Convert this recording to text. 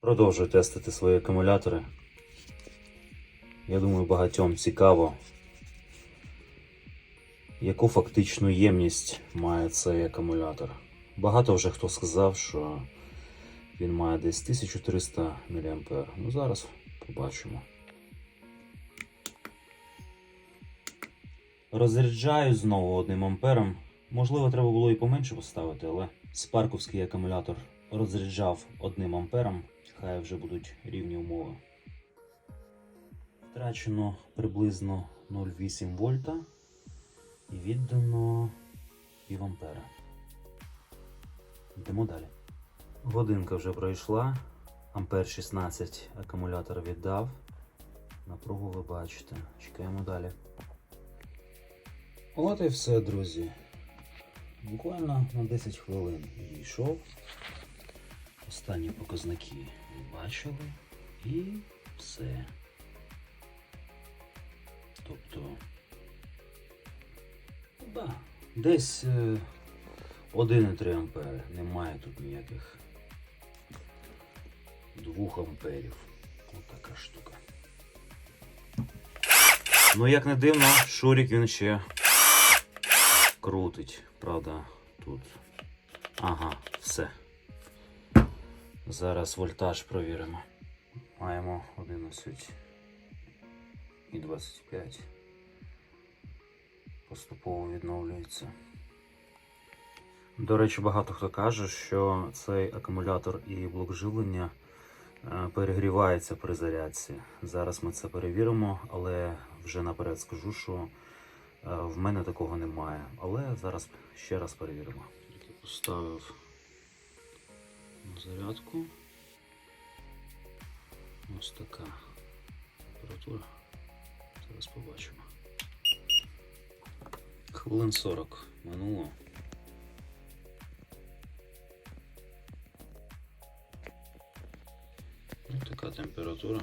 Продовжую тестити свої акумулятори. Я думаю, багатьом цікаво, яку фактичну ємність має цей акумулятор. Багато вже хто сказав, що він має десь 1300 мА. Ну зараз побачимо. Розряджаю знову одним ампером. Можливо, треба було і поменше поставити, але спарковський акумулятор розряджав одним ампером. Хай вже будуть рівні умови. Втрачено приблизно 0,8 вольта і віддано пів ампера. Йдемо далі. Годинка вже пройшла. Ампер 16 акумулятор віддав. Напругу ви бачите. Чекаємо далі. От і все, друзі. Буквально на 10 хвилин відійшов. Останні показники бачили. І все. Тобто. Да, десь е, 1,3 ампери. Немає тут ніяких 2 амперів. Ось така штука. Ну, як не дивно, Шурік він ще крутить. Правда, тут. Ага, все. Зараз вольтаж провіримо. Маємо 11 і 25. Поступово відновлюється. До речі, багато хто каже, що цей акумулятор і блок живлення е, перегрівається при зарядці. Зараз ми це перевіримо, але вже наперед скажу, що е, в мене такого немає. Але зараз ще раз перевіримо. Поставив зарядку. Ось така температура. Зараз побачимо. Хвилин 40 минуло. Ось така температура.